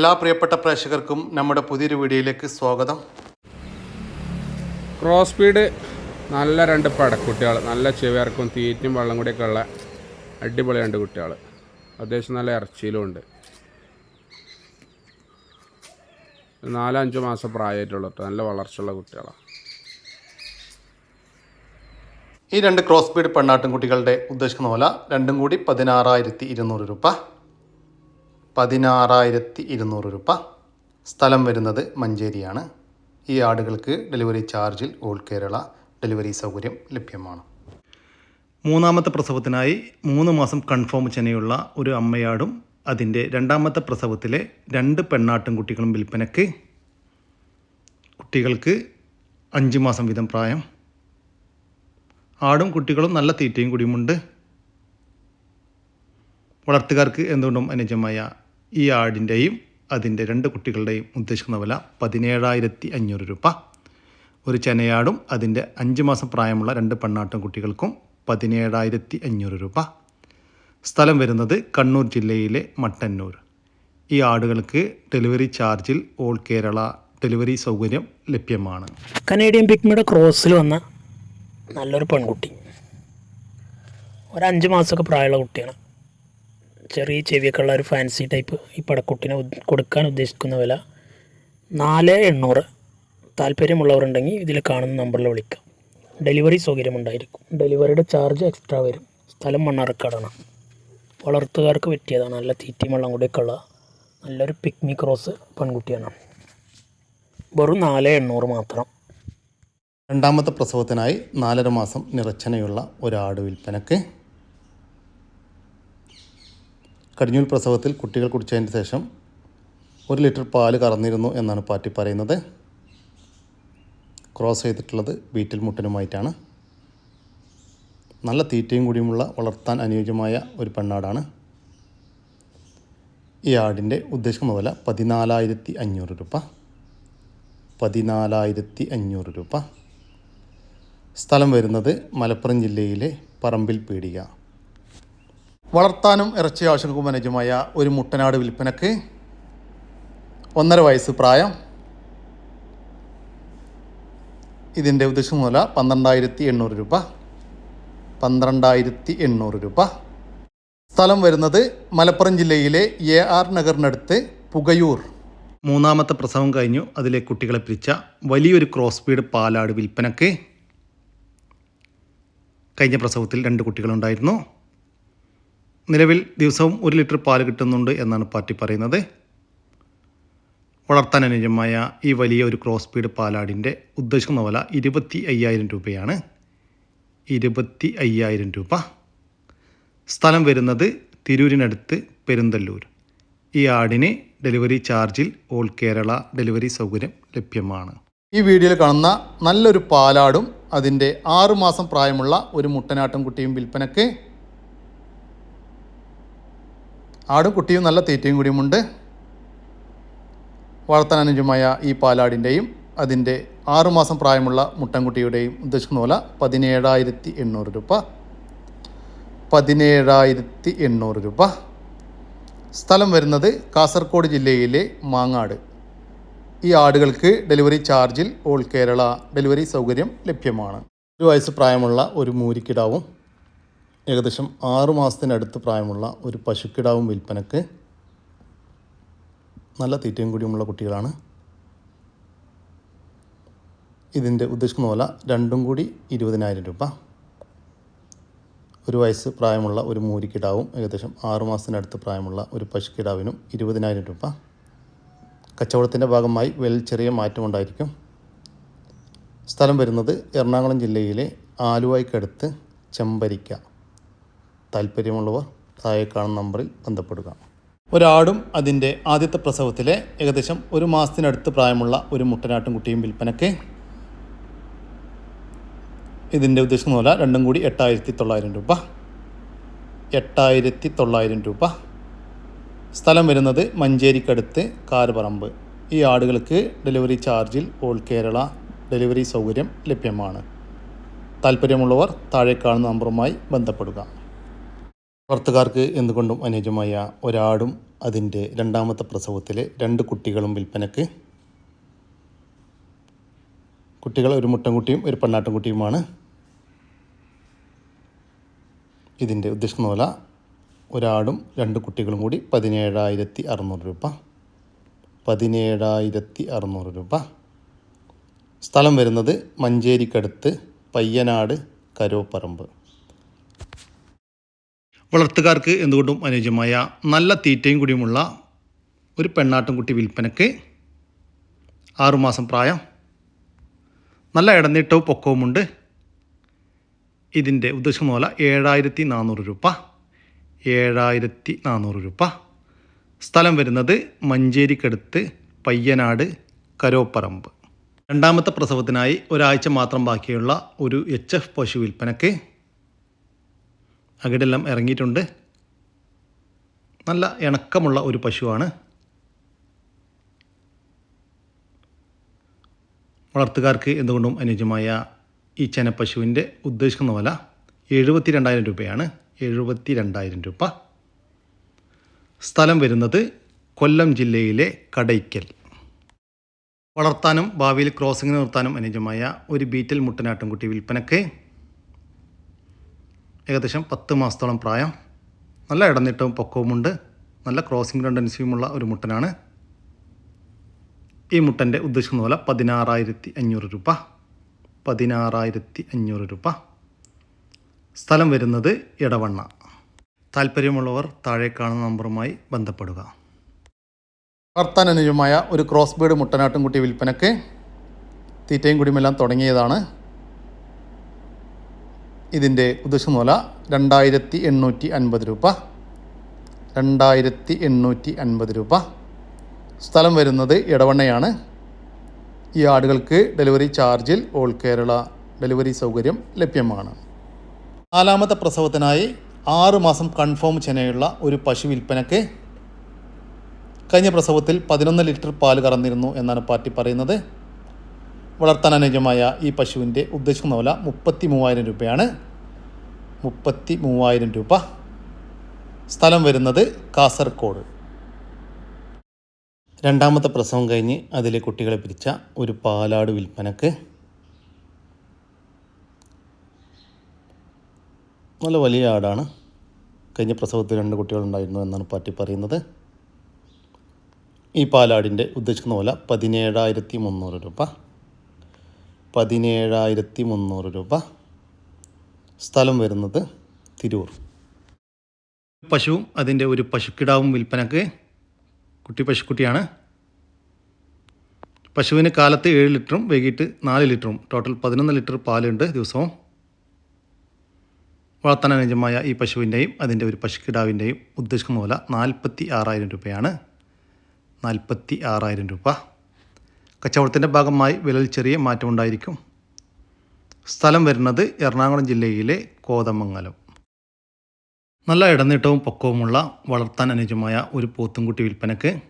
എല്ലാ പ്രിയപ്പെട്ട പ്രേക്ഷകർക്കും നമ്മുടെ പുതിയൊരു വീഡിയോയിലേക്ക് സ്വാഗതം. ക്രോസ് സ്പീഡ് നല്ല രണ്ട് പടക്കുട്ടികൾ നല്ല ചെവിയർക്കും തീറ്റും വെള്ളം കൂടിയൊക്കെ ഉള്ള അടിപൊളി രണ്ട് കുട്ടികൾ അത്യാവശ്യം നല്ല ഇറച്ചിയിലും ഉണ്ട്. നാലഞ്ച് മാസം പ്രായമായിട്ടുള്ളൂ നല്ല വളർച്ചയുള്ള കുട്ടികളാണ് ഈ രണ്ട് ക്രോസ് ബീഡ് പെണ്ണാട്ടുംകുട്ടികളുടെ ഉദ്ദേശിക്കുന്ന പോലെ രണ്ടും കൂടി പതിനാറായിരത്തി ഇരുന്നൂറ് രൂപ. പതിനാറായിരത്തി ഇരുന്നൂറ് രൂപ സ്ഥലം വരുന്നത് മഞ്ചേരിയാണ്. ഈ ആടുകൾക്ക് ഡെലിവറി ചാർജിൽ ഓൾ കേരള ഡെലിവറി സൗകര്യം ലഭ്യമാണ്. മൂന്നാമത്തെ പ്രസവത്തിനായി മൂന്ന് മാസം കൺഫേം ചെനയുള്ള ഒരു അമ്മയാടും അതിന്റെ രണ്ടാമത്തെ പ്രസവത്തിലെ രണ്ട് പെണ്ണാട്ടും കുട്ടികളും വിൽപ്പനയ്ക്ക് കുട്ടികൾക്ക് അഞ്ച് മാസം വീതം പ്രായം. ആടും കുട്ടികളും നല്ല തീറ്റയും കുടിയുമുണ്ട്. വളർത്തുകാർക്ക് എന്തുകൊണ്ടും അനുയോജ്യമായ ഈ ആടിന്റെയും അതിന്റെ രണ്ട് കുട്ടികളുടെയും ഉദ്ദേശിക്കുന്ന വില പതിനേഴായിരത്തി അഞ്ഞൂറ് രൂപ. ഒരു ചെനയാടും അതിന്റെ അഞ്ച് മാസം പ്രായമുള്ള രണ്ട് പെണ്ണാട്ടും കുട്ടികൾക്കും പതിനേഴായിരത്തി അഞ്ഞൂറ് രൂപ. സ്ഥലം വരുന്നത് കണ്ണൂർ ജില്ലയിലെ മട്ടന്നൂർ. ഈ ആടുകൾക്ക് ഡെലിവറി ചാർജിൽ ഓൾ കേരള ഡെലിവറി സൗകര്യം ലഭ്യമാണ്. കനേഡിയൻ പിക്മിയുടെ ക്രോസിൽ വന്ന നല്ലൊരു പെൺകുട്ടി. ഒരു അഞ്ച് മാസമൊക്കെ പ്രായമുള്ള കുട്ടിയാണ്. ചെറിയ ചെവിയൊക്കെ ഉള്ള ഒരു ഫാൻസി ടൈപ്പ് ഈ പടക്കുട്ടിനെ കൊടുക്കാൻ ഉദ്ദേശിക്കുന്ന വില നാല് എണ്ണൂറ്. താല്പര്യമുള്ളവരുണ്ടെങ്കിൽ ഇതിൽ കാണുന്ന നമ്പറിൽ വിളിക്കാം. ഡെലിവറി സൗകര്യമുണ്ടായിരിക്കും. ഡെലിവറിയുടെ ചാർജ് എക്സ്ട്രാ വരും. സ്ഥലം മണ്ണാർക്കാടാണ്. വളർത്തുകാർക്ക് പറ്റിയതാണ്. നല്ല തീറ്റയും വെള്ളം കൂടിയൊക്കെ ഉള്ള നല്ലൊരു പിക്മി ക്രോസ് പെൺകുട്ടിയാണ്. വെറും നാല് എണ്ണൂറ് മാത്രം. രണ്ടാമത്തെ പ്രസവത്തിനായി നാലര മാസം നിറച്ചനയുള്ള ഒരാട് വിൽപ്പനക്ക് കടിഞ്ഞൂൽ പ്രസവത്തിൽ കുട്ടികൾ കുടിച്ചതിന് ശേഷം ഒരു ലിറ്റർ പാൽ കറന്നിരുന്നു എന്നാണ് പാറ്റി പറയുന്നത്. ക്രോസ് ചെയ്തിട്ടുള്ളത് വീട്ടിൽ മുട്ടനുമായിട്ടാണ്. നല്ല തീറ്റയും കൂടിയുമുള്ള വളർത്താൻ അനുയോജ്യമായ ഒരു പെണ്ണാടാണ്. ഈ ആടിന്റെ ഉദ്ദേശിക്കുന്ന വില പതിനാലായിരത്തി അഞ്ഞൂറ് രൂപ. പതിനാലായിരത്തി അഞ്ഞൂറ് രൂപ. സ്ഥലം വരുന്നത് മലപ്പുറം ജില്ലയിലെ പറമ്പിൽ പീടിക. വളർത്താനും ഇറച്ചി ആവശ്യങ്ങൾക്കും അനുജമായ ഒരു മുട്ടനാട് വിൽപ്പനക്ക് ഒന്നര വയസ്സ് പ്രായം. ഇതിന്റെ ഉദ്ദേശം വില പന്ത്രണ്ടായിരത്തി എണ്ണൂറ് രൂപ. പന്ത്രണ്ടായിരത്തി എണ്ണൂറ് രൂപ. സ്ഥലം വരുന്നത് മലപ്പുറം ജില്ലയിലെ എ ആർ നഗറിനടുത്ത് പുകയൂർ. മൂന്നാമത്തെ പ്രസവം കഴിഞ്ഞു. അതിലെ കുട്ടികളെ പിരിച്ച വലിയൊരു ക്രോസ് സ്പീഡ് പാലാട് വിൽപ്പനക്ക് കഴിഞ്ഞ പ്രസവത്തിൽ രണ്ട് കുട്ടികളുണ്ടായിരുന്നു. നിലവിൽ ദിവസവും ഒരു ലിറ്റർ പാൽ കിട്ടുന്നുണ്ട് എന്നാണ് പാർട്ടി പറയുന്നത്. വളർത്താൻ അനുയോജ്യമായ ഈ വലിയ ഒരു ക്രോസ് സ്പീഡ് പാലാടിന്റെ ഉദ്ദേശിക്കുന്ന വില ഇരുപത്തി അയ്യായിരം രൂപയാണ്. ഇരുപത്തി അയ്യായിരം രൂപ. സ്ഥലം വരുന്നത് തിരൂരിനടുത്ത് പെരുന്തല്ലൂർ. ഈ ആടിന് ഡെലിവറി ചാർജിൽ ഓൾ കേരള ഡെലിവറി സൗകര്യം ലഭ്യമാണ്. ഈ വീഡിയോയിൽ കാണുന്ന നല്ലൊരു പാലാടും അതിന്റെ ആറുമാസം പ്രായമുള്ള ഒരു മുട്ടനാട്ടും കുട്ടിയും വിൽപ്പനക്ക് ആടും കുട്ടിയും നല്ല തീറ്റയും കൂടിയുമുണ്ട്. വളർത്താൻ അനുയോജ്യമായ ഈ പാലാടിന്റെയും അതിന്റെ ആറുമാസം പ്രായമുള്ള മുട്ടൻകുട്ടിയുടെയും ഉദ്ദേശിക്കുന്ന പോലെ പതിനേഴായിരത്തി എണ്ണൂറ് രൂപ. പതിനേഴായിരത്തി എണ്ണൂറ് രൂപ. സ്ഥലം വരുന്നത് കാസർഗോഡ് ജില്ലയിലെ മാങ്ങാട്. ഈ ആടുകൾക്ക് ഡെലിവറി ചാർജിൽ ഓൾ കേരള ഡെലിവറി സൗകര്യം ലഭ്യമാണ്. ഒരു വയസ്സ് പ്രായമുള്ള ഒരു മൂരിക്കിടാവും ഏകദേശം ആറു മാസത്തിനടുത്ത് പ്രായമുള്ള ഒരു പശുക്കിടാവും വിൽപ്പനക്ക് നല്ല തീറ്റയും കൂടിയുമുള്ള കുട്ടികളാണ്. ഇതിന്റെ ഉദ്ദേശിക്കുന്ന പോലെ രണ്ടും കൂടി ഇരുപതിനായിരം രൂപ. ഒരു വയസ്സ് പ്രായമുള്ള ഒരു മൂരിക്കിടാവും ഏകദേശം ആറുമാസത്തിനടുത്ത് പ്രായമുള്ള ഒരു പശുക്കിടാവിനും ഇരുപതിനായിരം രൂപ. കച്ചവടത്തിന്റെ ഭാഗമായി വെൽ ചെറിയ മാറ്റമുണ്ടായിരിക്കും സ്ഥലം വരുന്നത് എറണാകുളം ജില്ലയിലെ ആലുവായ്ക്കടുത്ത് ചെമ്പരിക്ക. താല്പര്യമുള്ളവർ താഴെ കാണുന്ന നമ്പറിൽ ബന്ധപ്പെടുക. ഒരാടും അതിന്റെ ആദ്യത്തെ പ്രസവത്തിലെ ഏകദേശം ഒരു മാസത്തിനടുത്ത് പ്രായമുള്ള ഒരു മുട്ടനാട്ടും കുട്ടിയും വിൽപ്പനയ്ക്ക് ഇതിന്റെ ഉദ്ദേശം പോലെ രണ്ടും കൂടി എട്ടായിരത്തി തൊള്ളായിരം രൂപ. എട്ടായിരത്തി തൊള്ളായിരം രൂപ. സ്ഥലം വരുന്നത് മഞ്ചേരിക്കടുത്ത് കാർപറമ്പ് ഈ ആടുകൾക്ക് ഡെലിവറി ചാർജിൽ ഓൾ കേരള ഡെലിവറി സൗകര്യം ലഭ്യമാണ്. താല്പര്യമുള്ളവർ താഴെ കാണുന്ന നമ്പറുമായി ബന്ധപ്പെടുക. വളർത്തുകാർക്ക് എന്തുകൊണ്ടും അനുയോജ്യമായ ഒരാടും അതിന്റെ രണ്ടാമത്തെ പ്രസവത്തിലെ രണ്ട് കുട്ടികളും വിൽപ്പനക്ക് കുട്ടികൾ ഒരു മുട്ടൻകുട്ടിയും ഒരു പെണ്ണാട്ടുംകുട്ടിയുമാണ് ഇതിന്റെ ഉദ്ദേശിക്കുന്ന വില ഒരാടും രണ്ട് കുട്ടികളും കൂടി പതിനേഴായിരത്തി അറുന്നൂറ് രൂപ. പതിനേഴായിരത്തി അറുന്നൂറ് രൂപ. സ്ഥലം വരുന്നത് മഞ്ചേരിക്കടുത്ത് പയ്യനാട് കരോപ്പറമ്പ്. വളർത്തുകാർക്ക് എന്തുകൊണ്ടും അനുയോജ്യമായ നല്ല തീറ്റയും കൂടിയുമുള്ള ഒരു പെണ്ണാട്ടുംകുട്ടി വിൽപ്പനയ്ക്ക് ആറുമാസം പ്രായം നല്ല ഇടനീട്ടവും പൊക്കവുമുണ്ട്. ഇതിന്റെ ഉദ്ദേശിക്കുന്ന പോലെ ഏഴായിരത്തി നാനൂറ് രൂപ ഏഴായിരത്തി നാനൂറ് രൂപ. സ്ഥലം വരുന്നത് മഞ്ചേരിക്കടുത്ത് പയ്യനാട് കരോപ്പറമ്പ്. രണ്ടാമത്തെ പ്രസവത്തിനായി ഒരാഴ്ച മാത്രം ബാക്കിയുള്ള ഒരു എച്ച് എഫ് പശു വിൽപ്പനക്ക് അകിടെല്ലാം ഇറങ്ങിയിട്ടുണ്ട്. നല്ല ഇണക്കമുള്ള ഒരു പശുവാണ്. വളർത്തുകാർക്ക് എന്തുകൊണ്ടും അനുയോജ്യമായ ഈ ചെനപ്പശുവിന്റെ ഉദ്ദേശിക്കുന്ന വില എഴുപത്തി രണ്ടായിരം രൂപയാണ്. എഴുപത്തി രണ്ടായിരം രൂപ. സ്ഥലം വരുന്നത് കൊല്ലം ജില്ലയിലെ കടയ്ക്കൽ. വളർത്താനും ഭാവിയിൽ ക്രോസിംഗ് നിർത്താനും അനുയോജ്യമായ ഒരു ബീറ്റൽ മുട്ടനാട്ടുംകുട്ടി വിൽപ്പനക്ക് ഏകദേശം പത്ത് മാസത്തോളം പ്രായം. നല്ല ഇടനീട്ടവും പൊക്കവുമുണ്ട്. നല്ല ക്രോസിംഗ് ടെൻഡൻസിയുമുള്ള ഒരു മുട്ടനാണ്. ഈ മുട്ടന്റെ ഉദ്ദേശിക്കുന്ന പോലെ പതിനാറായിരത്തി അഞ്ഞൂറ് രൂപ. പതിനാറായിരത്തി അഞ്ഞൂറ് രൂപ. സ്ഥലം വരുന്നത് ഇടവണ്ണ താല്പര്യമുള്ളവർ താഴെ കാണുന്ന നമ്പറുമായി ബന്ധപ്പെടുക. വളർത്താൻ അനുയോജ്യമായ ഒരു ക്രോസ് ബീഡ് മുട്ടനാട്ടുംകുട്ടി വിൽപ്പനക്ക് തീറ്റയും കുടിയുമെല്ലാം തുടങ്ങിയതാണ്. ഇതിന്റെ ഉദ്ദേശിക്കുന്ന വില രണ്ടായിരത്തി എണ്ണൂറ്റി അൻപത് രൂപ. രണ്ടായിരത്തി എണ്ണൂറ്റി അൻപത് രൂപ. സ്ഥലം വരുന്നത് ഇടവണ്ണയാണ് ഈ ആടുകൾക്ക് ഡെലിവറി ചാർജിൽ ഓൾ കേരള ഡെലിവറി സൗകര്യം ലഭ്യമാണ്. നാലാമത്തെ പ്രസവത്തിനായി ആറ് മാസം കൺഫേം ചെനയുള്ള ഒരു പശു വിൽപ്പനക്ക് കഴിഞ്ഞ പ്രസവത്തിൽ പതിനൊന്ന് ലിറ്റർ പാൽ കറന്നിരുന്നു എന്നാണ് പാർട്ടി പറയുന്നത്. വളർത്താൻ അനുയോജ്യമായ ഈ പശുവിന്റെ ഉദ്ദേശിക്കുന്ന വില മുപ്പത്തി മൂവായിരം രൂപയാണ്. മുപ്പത്തി മൂവായിരം രൂപ. സ്ഥലം വരുന്നത് കാസർഗോഡ്. രണ്ടാമത്തെ പ്രസവം കഴിഞ്ഞ് അതിലെ കുട്ടികളെ പിരിച്ച ഒരു പാലാട് വിൽപ്പനക്ക് നല്ല വലിയ ആടാണ്. കഴിഞ്ഞ പ്രസവത്തിൽ രണ്ട് കുട്ടികളുണ്ടായിരുന്നു എന്നാണ് പാർട്ടി പറയുന്നത്. ഈ പാലാടിന്റെ ഉദ്ദേശിക്കുന്ന വില പതിനേഴായിരത്തി മുന്നൂറ് രൂപ. പതിനേഴായിരത്തി മുന്നൂറ് രൂപ സ്ഥലം വരുന്നത് തിരൂർ. പശുവും അതിന്റെ ഒരു പശുക്കിടാവും വിൽപ്പനക്ക് കുട്ടി പശുക്കുട്ടിയാണ്. പശുവിന് കാലത്ത് ഏഴ് ലിറ്ററും വൈകിട്ട് നാല് ലിറ്ററും ടോട്ടൽ പതിനൊന്ന് ലിറ്റർ പാലുണ്ട് ദിവസവും. വളർത്താൻ അനുയോജ്യമായ ഈ പശുവിന്റെയും അതിന്റെ ഒരു പശുക്കിടാവിന്റെയും ഉദ്ദേശിക്കുന്ന പോലെ നാൽപ്പത്തി ആറായിരം രൂപയാണ്. നാൽപ്പത്തി ആറായിരം രൂപ. കച്ചവടത്തിന്റെ ഭാഗമായി വിലയിൽ ചെറിയ മാറ്റമുണ്ടായിരിക്കും സ്ഥലം വരുന്നത് എറണാകുളം ജില്ലയിലെ കോതമംഗലം. നല്ല ഇടനീട്ടവും പൊക്കവുമുള്ള വളർത്താൻ അനുജമായ ഒരു പോത്തുംകുട്ടി വിൽപ്പനക്ക്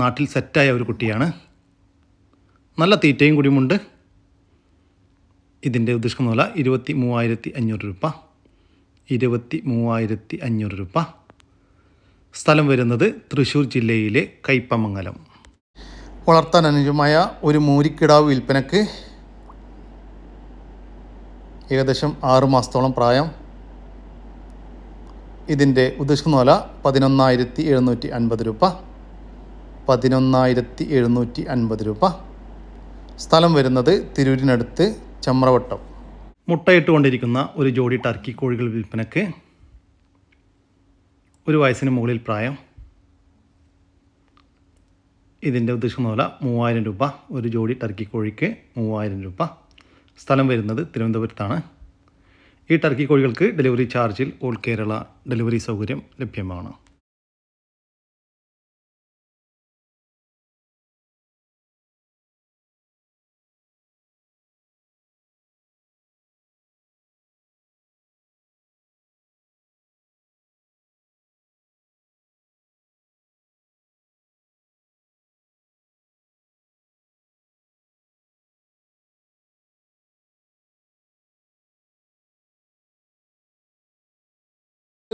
നാട്ടിൽ സെറ്റായ ഒരു കുട്ടിയാണ്. നല്ല തീറ്റയും കൂടിയുമുണ്ട് ഇതിന്റെ ഉദ്ദേശിക്കുന്ന വില ഇരുപത്തി മൂവായിരത്തി അഞ്ഞൂറ് രൂപ. ഇരുപത്തി മൂവായിരത്തി അഞ്ഞൂറ് രൂപ. സ്ഥലം വരുന്നത് തൃശ്ശൂർ ജില്ലയിലെ കയ്പമംഗലം. വളർത്താൻ അനുയോജ്യമായ ഒരു മൂരിക്കിടാവ് വിൽപ്പനക്ക് ഏകദേശം ആറ് മാസത്തോളം പ്രായം. ഇതിന്റെ ഉദ്ദേശിക്കുന്ന വില പതിനൊന്നായിരത്തി എഴുന്നൂറ്റി അൻപത് രൂപ. പതിനൊന്നായിരത്തി എഴുന്നൂറ്റി അൻപത് രൂപ. സ്ഥലം വരുന്നത് തിരൂരിനടുത്ത് ചമ്രവട്ടം. മുട്ടയിട്ടുകൊണ്ടിരിക്കുന്ന ഒരു ജോഡി ടർക്കി കോഴികൾ വിൽപ്പനക്ക് ഒരു വയസ്സിന് മുകളിൽ പ്രായം. ഇതിന്റെ ഉദ്ദേശം വില മൂവായിരം രൂപ ഒരു ജോഡി ടർക്കി കോഴിക്ക് മൂവായിരം രൂപ. സ്ഥലം വരുന്നത് തിരുവനന്തപുരത്താണ്. ഈ ടർക്കി കോഴികൾക്ക് ഡെലിവറി ചാർജിൽ ഓൾ കേരള ഡെലിവറി സൗകര്യം ലഭ്യമാണ്.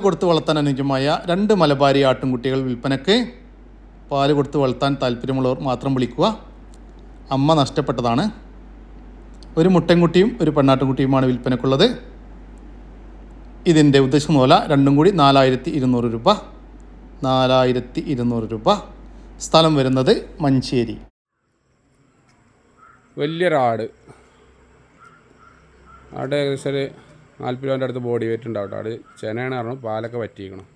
കൊടുത്ത് വളർത്താൻ അനുയോജ്യമായ രണ്ട് മലബാരി ആട്ടിൻകുട്ടികൾ വിൽപ്പനയ്ക്ക് പാൽ കൊടുത്ത് വളർത്താൻ താല്പര്യമുള്ളവർ മാത്രം വിളിക്കുക. അമ്മ നഷ്ടപ്പെട്ടതാണ്. ഒരു മുട്ടൻകുട്ടിയും ഒരു പെണ്ണാട്ടുംകുട്ടിയുമാണ് വിൽപ്പനക്കുള്ളത്. ഇതിന്റെ ഉദ്ദേശം മൂല രണ്ടും കൂടി നാലായിരത്തി ഇരുന്നൂറ് രൂപ. നാലായിരത്തി ഇരുന്നൂറ് രൂപ. സ്ഥലം വരുന്നത് മഞ്ചേരി. വലിയൊരാട് ആട് ഏകദേശം ഒരു നാൽപ്പത് രൂപന്റെ അടുത്ത് ബോഡി വെയിറ്റ് ഉണ്ടാവും ആട് ചെനയാണ് പറഞ്ഞു പാലൊക്കെ പറ്റിയിരിക്കണം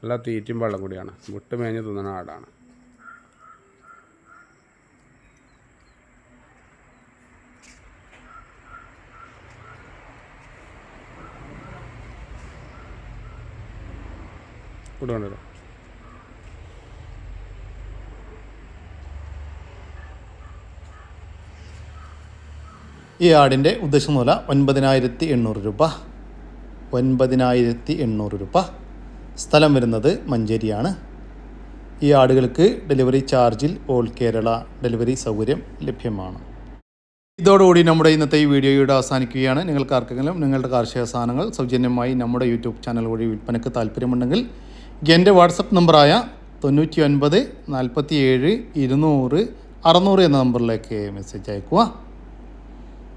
നല്ല തീറ്റും വെള്ളം കൂടിയാണ്. മുട്ട് മേഞ്ഞ് തിന്നണ ആടാണ്. കൊടുക്കണ്ടല്ലോ ഈ ആടിന്റെ ഉദ്ദേശം മൂല ഒൻപതിനായിരത്തി എണ്ണൂറ് രൂപ. ഒൻപതിനായിരത്തി എണ്ണൂറ് രൂപ. സ്ഥലം വരുന്നത് മഞ്ചേരിയാണ്. ഈ ആടുകൾക്ക് ഡെലിവറി ചാർജിൽ ഓൾ കേരള ഡെലിവറി സൗകര്യം ലഭ്യമാണ്. ഇതോടുകൂടി നമ്മുടെ ഇന്നത്തെ ഈ വീഡിയോയുടെ അവസാനിക്കുകയാണ്. നിങ്ങൾക്ക് ആർക്കെങ്കിലും നിങ്ങളുടെ കാർഷിക സാധനങ്ങൾ സൗജന്യമായി നമ്മുടെ യൂട്യൂബ് ചാനൽ വഴി വിൽപ്പനയ്ക്ക് താല്പര്യമുണ്ടെങ്കിൽ എന്റെ വാട്സപ്പ് നമ്പറായ തൊണ്ണൂറ്റി ഒൻപത് നാൽപ്പത്തി ഏഴ് ഇരുന്നൂറ് അറുന്നൂറ് എന്ന നമ്പറിലേക്ക് മെസ്സേജ് അയക്കുക